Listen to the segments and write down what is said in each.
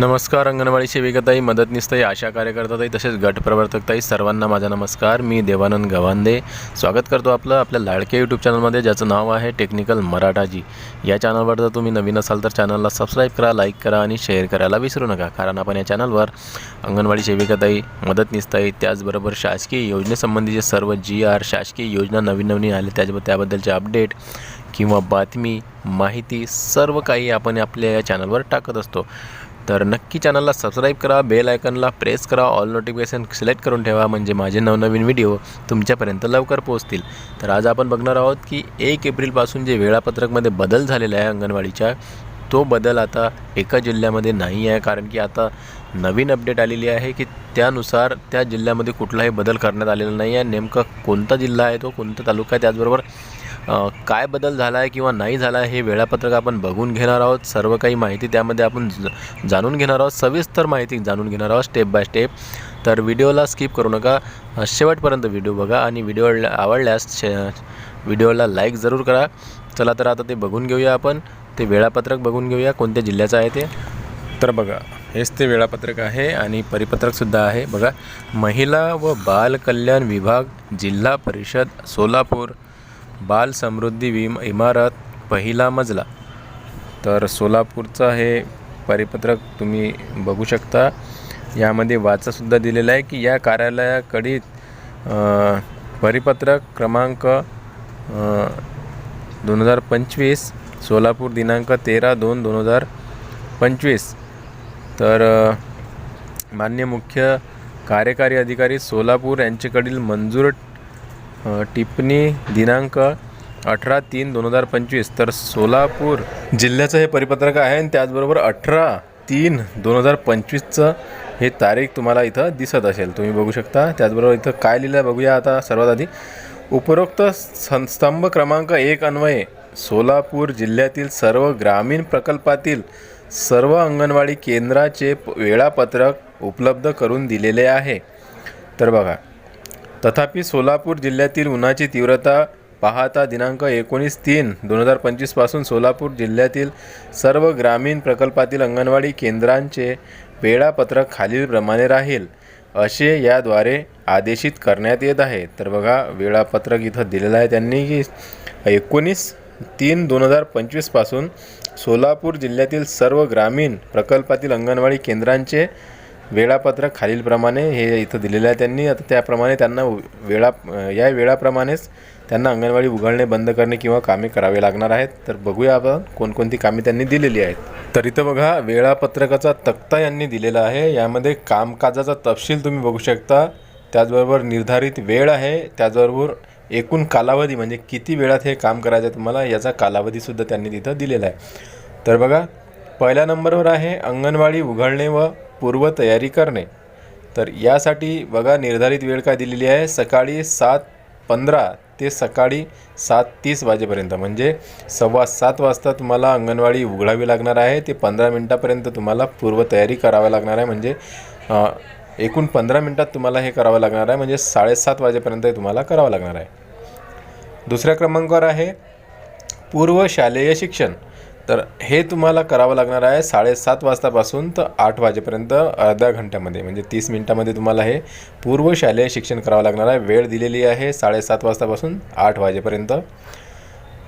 नमस्कार अंगणवाडी सेविकाताई मदतनीसताई आशा कार्यकर्ताताई तसेच गटप्रवर्तकताई सर्वांना माझा नमस्कार. मी देवानंद गवांदे. स्वागत करतो आपलं आपल्या लाडक्या यूट्यूब चॅनलमध्ये ज्याचं नाव आहे टेक्निकल मराठाजी. या चॅनलवर जर तुम्ही नवीन असाल तर चॅनलला सबस्क्राईब करा लाईक करा आणि शेअर करायला विसरू नका. कारण आपण या चॅनलवर अंगणवाडी सेविकाताई मदतनीसताई त्याचबरोबर शासकीय योजनेसंबंधीचे सर्व जी आर शासकीय योजना नवीन नवीन आले त्याच्या त्याबद्दलचे अपडेट किंवा बातमी माहिती सर्व काही आपण आपल्या या चॅनलवर टाकत असतो. तर नक्की चॅनलला सबस्क्राईब करा बेल आयकनला प्रेस करा ऑल नोटिफिकेशन सिलेक्ट करून ठेवा म्हणजे माझे नवनवीन व्हिडिओ तुमच्यापर्यंत लवकर पोहोचतील. तर आज आपण बघणार आहोत की एक एप्रिलपासून जे वेळापत्रकमध्ये बदल झालेला आहे अंगणवाडीच्या तो बदल आता एका जिल्ह्यामध्ये नाही आहे कारण की आता नवीन अपडेट आलेली आहे की त्यानुसार त्या जिल्ह्यामध्ये कुठलाही बदल करण्यात आलेला नाही आहे. नेमका कोणता जिल्हा आहे तो कोणता तालुका आहे त्याचबरोबर काय बदल झाला आहे किंवा नाही झाला आहे हे वेळापत्रक आपण बघून घेणार आहोत. सर्व काही माहिती त्यामध्ये आपण ज- जाणून घेणार आहोत. सविस्तर माहिती जाणून घेणार आहोत स्टेप बाय स्टेप तर व्हिडिओला स्किप करू नका. शेवटपर्यंत व्हिडिओ बघा आणि व्हिडिओ आवडल्यास शे व्हिडिओला लाईक जरूर करा. चला तर आता ते बघून घेऊया आपण. ते वेळापत्रक बघून घेऊया. कोणत्या जिल्ह्याचं आहे ते? तर बघा हेच ते वेळापत्रक आहे आणि परिपत्रकसुद्धा आहे. बघा महिला व बाल कल्याण विभाग जिल्हा परिषद सोलापूर. बाल समृद्धी विम इमारत पहिला मजला. तर सोलापूरचं हे परिपत्रक तुम्ही बघू शकता. यामध्ये वाचासुद्धा दिलेलं आहे की या कार्यालयाकडील परिपत्रक क्रमांक दोन हजार पंचवीस सोलापूर दिनांक तेरा दोन दोन हजार पंचवीस. तर मान्य मुख्य कार्यकारी अधिकारी सोलापूर यांच्याकडील मंजूर टिप्पणी दिनांक अठरा तीन दोन हजार पंचवीस. तर सोलापूर जिल्ह्याचं हे परिपत्रक आहे आणि त्याचबरोबर अठरा तीन दोन हजार पंचवीसचं हे तारीख तुम्हाला इथं दिसत असेल. तुम्ही बघू शकता. त्याचबरोबर इथं काय लिहिलं आहे बघूया आता सर्वात आधी. उपरोक्त सं- स्तंभ क्रमांक एक अन्वये सोलापूर जिल्ह्यातील सर्व ग्रामीण प्रकल्पातील सर्व अंगणवाडी केंद्राचे वेळापत्रक उपलब्ध करून दिलेले आहे. तर बघा तथापि सोलापूर जिल्ह्यातील उन्हाची तीव्रता पाहता दिनांक एकोणीस तीन दोन हजार पंचवीसपासून सोलापूर जिल्ह्यातील सर्व ग्रामीण प्रकल्पातील अंगणवाडी केंद्रांचे वेळापत्रक खालीलप्रमाणे राहील. असे याद्वारे आदेशित करण्यात येत आहे. तर बघा वेळापत्रक इथं दिलेलं आहे त्यांनी की एकोणीस तीन दोन हजार पंचवीसपासून सोलापूर जिल्ह्यातील सर्व ग्रामीण प्रकल्पातील अंगणवाडी केंद्रांचे वेळापत्रक खालीलप्रमाणे हे इथं दिलेलं आहे त्यांनी. आता त्याप्रमाणे त्यांना वेळा या वेळाप्रमाणेच त्यांना अंगणवाडी उघडणे बंद करणे किंवा कामे करावे लागणार आहेत. तर बघूया आपण कोणकोणती कामे त्यांनी दिलेली आहेत. तर इथं बघा वेळापत्रकाचा तक्ता यांनी दिलेला आहे. यामध्ये कामकाजाचा तपशील तुम्ही बघू शकता. त्याचबरोबर निर्धारित वेळ आहे. त्याचबरोबर एकूण कालावधी म्हणजे किती वेळात हे काम करायचं आहे तुम्हाला याचा कालावधीसुद्धा त्यांनी तिथं दिलेला आहे. तर बघा पहिल्या नंबरवर आहे अंगणवाडी उघडणे व पूर्वतयारी करणे. तर यासाठी बघा निर्धारित वेळ काय दिलेली आहे? सकाळी सात पंधरा ते सकाळी सात तीस वाजेपर्यंत. म्हणजे सव्वा सात वाजता तुम्हाला अंगणवाडी उघडावी लागणार आहे. ते पंधरा मिनटापर्यंत तुम्हाला पूर्वतयारी करावी लागणार आहे. म्हणजे एकूण पंधरा मिनटात तुम्हाला हे करावं लागणार आहे. म्हणजे साडेसात वाजेपर्यंत हे तुम्हाला करावं लागणार आहे. दुसऱ्या क्रमांकावर आहे पूर्व शालेय शिक्षण. तर हे तुम्हाला करावं लागणार आहे साडेसात वाजतापासून तर आठ वाजेपर्यंत अर्ध्या घंट्यामध्ये म्हणजे तीस मिनटामध्ये तुम्हाला हे पूर्व शालेय शिक्षण करावं लागणार आहे. वेळ दिलेली आहे साडेसात वाजतापासून आठ वाजेपर्यंत.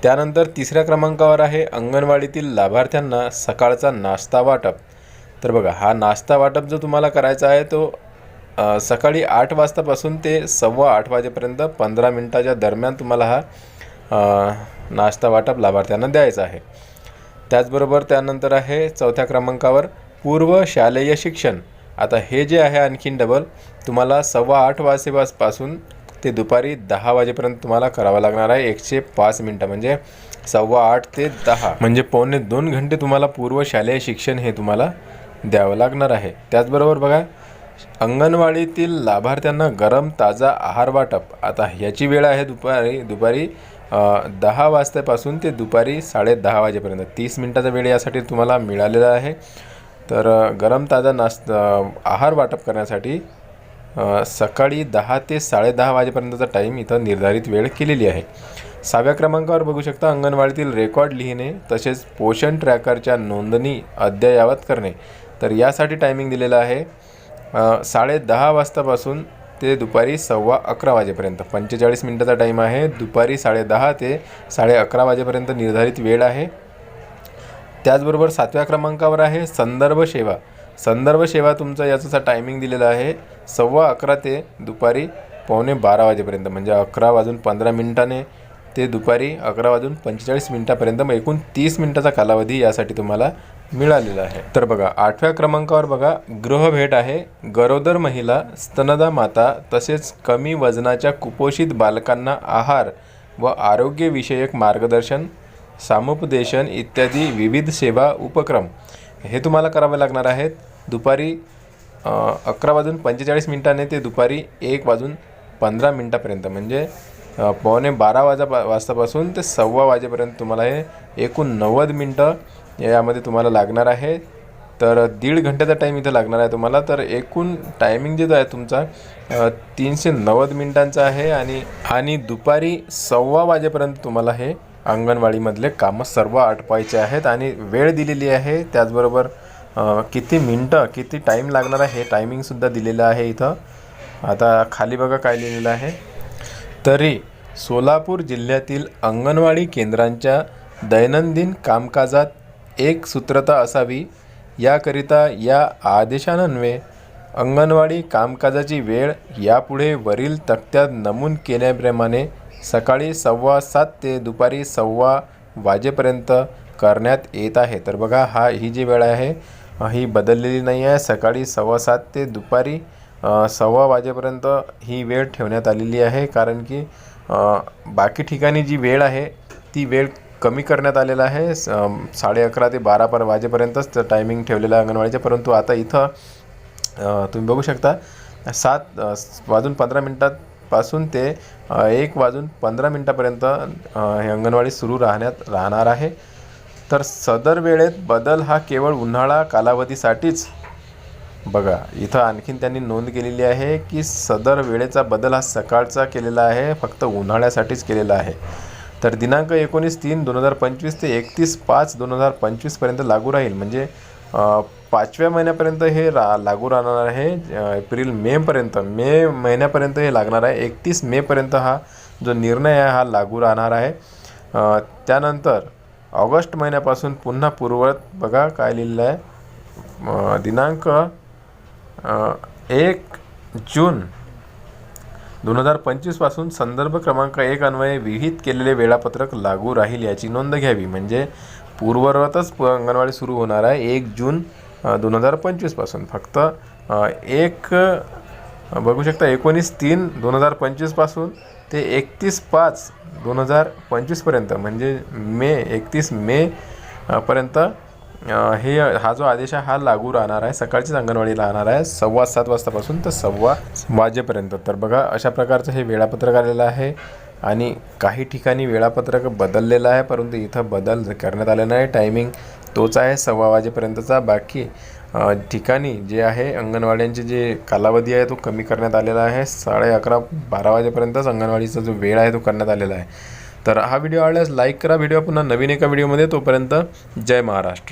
त्यानंतर तिसऱ्या क्रमांकावर आहे अंगणवाडीतील लाभार्थ्यांना सकाळचा नाश्ता वाटप. तर बघा हा नाश्ता वाटप जो तुम्हाला करायचा आहे तो सकाळी आठ वाजतापासून ते सव्वा आठ वाजेपर्यंत पंधरा मिनटाच्या दरम्यान तुम्हाला हा नाश्ता वाटप लाभार्थ्यांना द्यायचा आहे. त्याचबरोबर त्यानंतर आहे चौथ्या क्रमांकावर पूर्व शालेय शिक्षण. आता हे जे आहे आणखीन डबल तुम्हाला सव्वा आठ वाजेपासून ते दुपारी दहा वाजेपर्यंत तुम्हाला करावं लागणार आहे एकशे पाच मिनटं म्हणजे सव्वा आठ ते दहा. म्हणजे पावणे दोन घंटे तुम्हाला पूर्व शालेय शिक्षण हे तुम्हाला द्यावं लागणार आहे. त्याचबरोबर बघा अंगणवाडीतील लाभार्थ्यांना गरम ताजा आहार वाटप. आता ह्याची वेळ आहे दुपारी दुपारी दहा वाजतापासून ते दुपारी साडे दहा वाजेपर्यंत. तीस मिनटाचा वेळ यासाठी तुम्हाला मिळालेला आहे. तर गरम ताजा नाश्ता आहार वाटप करण्यासाठी सकाळी दहा ते साडेदहा वाजेपर्यंतचा टाईम इथं निर्धारित वेळ केलेली आहे. सहाव्या क्रमांकावर बघू शकता अंगणवाडीतील रेकॉर्ड लिहिणे तसेच पोषण ट्रॅकरच्या नोंदणी अद्ययावत करणे. तर यासाठी टायमिंग दिलेलं आहे साडेदहा वाजतापासून ते दुपारी सव्वा अकरा वाजेपर्यंत. पंचेचाळीस मिनटाचा टाईम आहे. दुपारी साडेदहा ते साडे अकरा वाजेपर्यंत निर्धारित वेळ आहे. त्याचबरोबर सातव्या क्रमांकावर आहे संदर्भ सेवा. संदर्भ सेवा तुमचा याचा टायमिंग दिलेला आहे. सव्वा अकरा ते दुपारी पावणे बारा वाजेपर्यंत. म्हणजे अकरा वाजून पंधरा मिनिटाने ते दुपारी अकरा वाजून पंचेचाळीस मिनिटापर्यंत. मग एकूण तीस मिनिटाचा कालावधी यासाठी तुम्हाला मिळालेलं आहे. तर बघा आठव्या क्रमांकावर बघा गृहभेट आहे. गरोदर महिला स्तनदा माता तसेच कमी वजनाच्या कुपोषित बालकांना आहार व आरोग्यविषयक मार्गदर्शन सामुपदेशन इत्यादी विविध सेवा उपक्रम हे तुम्हाला करावे लागणार आहेत. दुपारी अकरा वाजून पंचेचाळीस मिनिटाने ते दुपारी एक वाजून पंधरा मिनटापर्यंत म्हणजे पावणे बारा वाजा वाजतापासून ते सव्वा वाजेपर्यंत तुम्हाला हे एकूण नव्वद मिनटं यामध्ये तुम्हाला लागणार आहे. तर दीड घंट्याचा टाईम इथं लागणार आहे तुम्हाला. तर एकूण टायमिंग जे आहे तुमचा तीनशे नव्वद मिनिटांचा आहे आणि आणि दुपारी सव्वा वाजेपर्यंत तुम्हाला हे अंगणवाडीमधले कामं सर्व आटपायचे आहेत आणि वेळ दिलेली आहे. त्याचबरोबर किती मिनटं किती टाईम लागणार आहे हे टायमिंगसुद्धा दिलेलं आहे इथं. आता खाली बघा काय लिहिलेलं आहे. तरी सोलापूर जिल्ह्यातील अंगणवाडी केंद्रांच्या दैनंदिन कामकाजात एक सूत्रता असावी याकरिता या आदेशान्वये अंगणवाडी कामकाजाची वेळ यापुढे वरील तक्त्यात नमूद केल्याप्रमाणे सकाळी सव्वा सात ते दुपारी सव्वा वाजेपर्यंत करण्यात येत आहे. तर बघा हा ही जी वेळ आहे ही बदललेली नाही आहे. सकाळी सव्वा सात ते दुपारी सव्वा वाजेपर्यंत ही वेळ ठेवण्यात आलेली आहे. कारण की बाकी ठिकाणी जी वेळ आहे ती वेळ कमी करण्यात आलेला आहे. स- साडे अकरा ते बारा पर वाजेपर्यंतच टायमिंग ठेवलेलं आहे अंगणवाडीचं परंतु आता इथं तुम्ही बघू शकता सात वाजून पंधरा मिनटापासून ते एक वाजून पंधरा मिनटापर्यंत हे अंगणवाडी सुरू राहण्यात राहणार आहे. तर सदर वेळेत बदल हा केवळ उन्हाळा कालावधीसाठीच बघा इथं आणखीन त्यांनी नोंद केलेली आहे की सदर वेळेचा बदल हा सकाळचा केलेला आहे फक्त उन्हाळ्यासाठीच केलेला आहे. तर दिनांक एकोणीस तीन दोन हजार पंचवीस ते एकतीस पाच दोन हजार पंचवीसपर्यंत लागू राहील. म्हणजे पाचव्या महिन्यापर्यंत हे रा लागू राहणार आहे एप्रिल मेपर्यंत मे महिन्यापर्यंत हे लागणार आहे. एकतीस मेपर्यंत हा जो निर्णय आहे हा लागू राहणार आहे. त्यानंतर ऑगस्ट महिन्यापासून पुन्हा पूर्ववत बघा काय लिहिलेलं आहे. दिनांक एक जून दोन हजार पंचवीसपासून संदर्भ क्रमांक एक अन्वये विहित केलेले वेळापत्रक लागू राहील याची नोंद घ्यावी. म्हणजे पूर्ववतच अंगणवाडी सुरू होणार आहे एक जून दोन हजार पंचवीसपासून फक्त एक बघू शकता एकोणीस तीन दोन हजार पंचवीसपासून ते एकतीस पाच दोन हजार पंचवीसपर्यंत म्हणजे मे एकतीस मे पर्यंत हे हा जो आदेश आहे हा लागू राहणार आहे सकाळचीच अंगणवाडी राहणार आहे सव्वा सात वाजतापासून तर सव्वा वाजेपर्यंत. तर बघा अशा प्रकारचं हे वेळापत्रक आलेलं आहे आणि काही ठिकाणी वेळापत्रक बदललेलं आहे परंतु इथं बदल करण्यात आलेला नाही. टायमिंग तोच आहे सव्वा वाजेपर्यंतचा. बाकी ठिकाणी जे आहे अंगणवाड्यांचे जे कालावधी आहे तो कमी करण्यात आलेला आहे. साडे अकरा बारा वाजेपर्यंतच अंगणवाडीचा जो वेळ आहे तो करण्यात आलेला आहे. तर हा व्हिडिओ आवडल्यास लाईक करा. व्हिडिओ पुन्हा नवीन एका व्हिडिओमध्ये तोपर्यंत जय महाराष्ट्र.